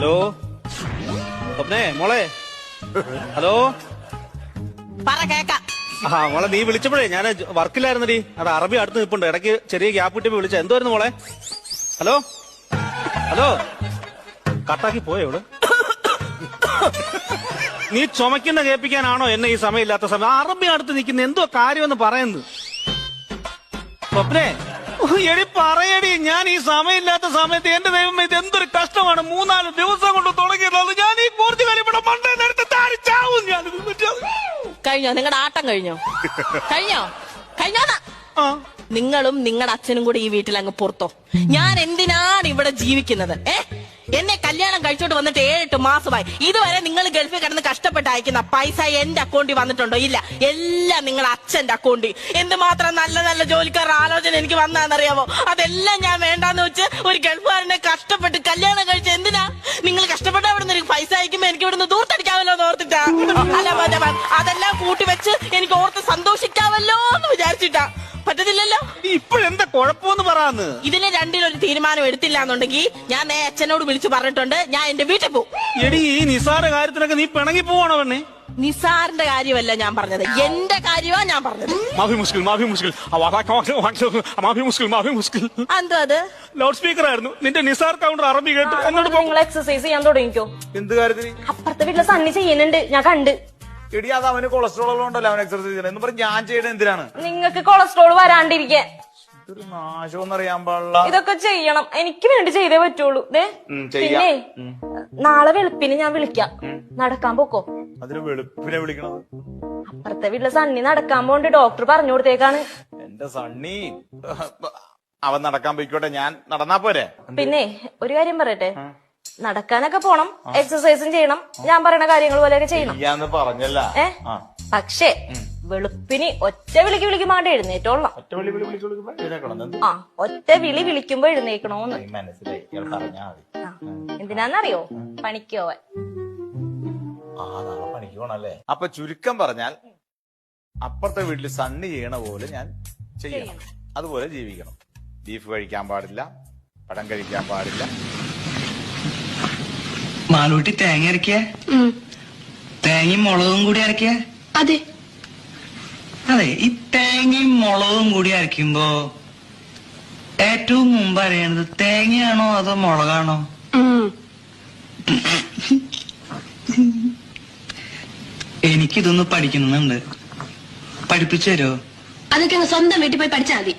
Hello? സ്വപ്നേ മോളെ. Hello? പറ കേക്കാം. ആ മോളെ നീ വിളിച്ചപ്പോഴേ ഞാൻ വർക്കിലായിരുന്നടി അത് അറബി അടുത്ത് നിൽപ്പുണ്ട് ഇടയ്ക്ക് ചെറിയ ഗ്യാപ്പ് കിട്ടിയപ്പോ വിളിച്ച എന്തായിരുന്നു മോളെ? ഹലോ? ഹലോ? കട്ടാക്കി പോയോ ഇവിടെ നീ ചുമക്കുന്ന കേൾപ്പിക്കാനാണോ എന്നെ ഈ സമയമില്ലാത്ത സമയം? അറബി അടുത്ത് നിൽക്കുന്ന എന്തോ കാര്യമെന്ന് പറയുന്നത്? സ്വപ്നേ എടി പറയടി ഞാൻ ഈ സമയമില്ലാത്ത സമയത്ത് എന്റെ ദൈവം ഇത് എന്തൊരു കഷ്ടമാണ്. മൂന്നാൽ ദിവസം കൊണ്ട് തുടങ്ങിയിട്ടുള്ളത് ഞാൻ ഈ പോർച്ചുഗൽ ഇവിടെ മണ്ടേ നേരത്തെ താരിച്ചാവും. ഞാൻ കഴിഞ്ഞോ? നിങ്ങളുടെ ആട്ടം കഴിഞ്ഞോ? കഴിഞ്ഞോ? കഴിഞ്ഞോ നിങ്ങളും നിങ്ങളുടെ അച്ഛനും കൂടി ഈ വീട്ടിൽ അങ്ങ് പുറത്തോ. ഞാൻ എന്തിനാണ് ഇവിടെ ജീവിക്കുന്നത്? ഏ? എന്നെ കല്യാണം കഴിച്ചോട്ട് വന്നിട്ട് ഏഴെട്ട് മാസമായി. ഇതുവരെ നിങ്ങൾ ഗൾഫിൽ കിടന്ന് കഷ്ടപ്പെട്ട് അയക്കുന്ന പൈസ എന്റെ അക്കൗണ്ടിൽ വന്നിട്ടുണ്ടോ? ഇല്ല. എല്ലാം നിങ്ങളുടെ അച്ഛന്റെ അക്കൗണ്ടിൽ. എന്തുമാത്രം നല്ല നല്ല ജോലിക്കാരുടെ ആലോചന എനിക്ക് വന്നാന്നറിയാമോ അതെല്ലാം ഞാൻ വേണ്ടാന്ന് വെച്ച് ഒരു ഗൾഫുകാരനെ കഷ്ടപ്പെട്ട് കല്യാണം കഴിച്ച എന്തിനാ? നിങ്ങൾ കഷ്ടപ്പെട്ട അവിടെ നിന്ന് പൈസ അയക്കുമ്പോ എനിക്ക് ഇവിടുന്ന് ദൂർത്തടിക്കാമല്ലോ എന്ന് ഓർത്തിട്ടാ? അല്ല അതെല്ലാം കൂട്ടി വെച്ച് എനിക്ക് ഓർത്ത് സന്തോഷിക്കാമല്ലോ എന്ന് വിചാരിച്ചിട്ടാ. പറ്റത്തില്ലല്ലോ? ഇപ്പോഴെന്താ കുഴപ്പമെന്ന് പറയാന്ന്? ഇതിന് രണ്ടിലൊരു തീരുമാനം എടുത്തില്ല എന്നുണ്ടെങ്കിൽ ഞാൻ നേ അച്ഛനോട് വിളിച്ചു പറഞ്ഞിട്ടുണ്ട്. ഞാൻ എന്റെ വീട്ടിൽ പോകും എടി ഈ നിസാര കാര്യത്തിനൊക്കെ നീ പിണങ്ങി പോവാണോ പെണ്ണേ? നിസാറിന്റെ കാര്യമല്ല ഞാൻ പറഞ്ഞത്. എന്റെ കാര്യമാ ഞാൻ പറഞ്ഞത്. മാഫി മുസ്കിൽ മാഫി മുസ്കിൽ. മാഫി മുസ്കിൽ മാഫി മുസ്കിൽ. എന്തോ അത്? ലൗഡ് സ്പീക്കർ ആയിരുന്നു. നിന്റെ നിസാർ കൗണ്ടർ അറബി കേട്ട് എന്നോട് നിങ്ങൾ എക്സസൈസ് ചെയ്യാൻ തുടങ്ങിക്കോ. എന്ത് കാര്യത്തിന്? അപ്പുറത്തെ വീട്ടിലെ സണ്ണി ചെയ്യുന്നുണ്ട്. ഞാൻ കണ്ട്. എടി അത് അവന് കൊളസ്ട്രോൾ ഉള്ളതുകൊണ്ടല്ലോ അവൻ എക്സർസൈസ് ചെയ്യണം എന്ന് പറഞ്ഞ് ഞാൻ ചെയ്യണത് എന്തിനാണ്? നിങ്ങൾക്ക് കൊളസ്ട്രോൾ വരാണ്ടിരിക്കാൻ. നാശം അറിയാൻ പാടില്ല. ഇതൊക്കെ ചെയ്യണം. എനിക്ക് വേണ്ടി ചെയ്തേ പറ്റുള്ളൂ. ദേ ഉം, ചെയ്യാം. പിന്നെ നാളെ വെളുപ്പിന് ഞാൻ വിളിക്കാം. നടക്കാൻ പോക്കോ? അതിന് വെളുപ്പിനെ വിളിക്കണത്. അപ്പുറത്തെ വീട്ടിലെ സണ്ണി നടക്കാൻ പോണ്ട് ഡോക്ടർ പറഞ്ഞു കൊടുത്തേക്കാണ്. എന്റെ സണ്ണി അവൻ നടക്കാൻ പോയിക്കോട്ടെ. ഞാൻ നടന്നാ പോരെ? പിന്നെ ഒരു കാര്യം പറയട്ടെ. നടക്കാനൊക്കെ പോണം. എക്സസൈസും ചെയ്യണം. ഞാൻ പറയുന്ന കാര്യങ്ങൾ പോലെയൊക്കെ ചെയ്യണം. ചെയ്യാന്ന് പറഞ്ഞല്ല. ഏ? ആ. പക്ഷേ വെളുപ്പിന് ഒറ്റ വിളിക്ക് വിളിക്കുമ്പോണ്ട് എഴുന്നേറ്റോളാം ഒറ്റ വിളി വിളി വിളിച്ച് വിളിക്കുമ്പോ എഴുന്നേക്കണം എന്ത്? ആ ഒറ്റ വിളി വിളിക്കുമ്പോ എഴുന്നേക്കണോന്ന്. മനസ്സിലായി ഇയാൾ പറഞ്ഞാ മതി. ആ, എന്തിനാന്നറിയോ? പണിക്ക് പോവാൻ ആ നാളെ പണിക്ക് പോണല്ലേ? അപ്പൊ ചുരുക്കം പറഞ്ഞാൽ അപ്പുറത്തെ വീട്ടിൽ സണ്ണി ചെയ്യണ പോലെ ഞാൻ ചെയ്യണം. അതുപോലെ ജീവിക്കണം. ബീഫ് കഴിക്കാൻ പാടില്ല പഴം കഴിക്കാൻ പാടില്ല. മാലൂട്ടി തേങ്ങ അരക്കിയ? തേങ്ങയും മുളകും കൂടി അരക്കിയ? അതെ. അതെ ഈ തേങ്ങയും മുളകും കൂടി അരയ്ക്കുമ്പോ ഏറ്റവും മുമ്പ് അറിയണത് തേങ്ങയാണോ അതോ മുളകാണോ. എനിക്കിതൊന്ന് പഠിക്കുന്നുണ്ട് പഠിപ്പിച്ചു തരുമോ അതൊക്കെ അങ്ങ് സ്വന്തം വീട്ടിൽ പോയി പഠിച്ചാൽ മതി.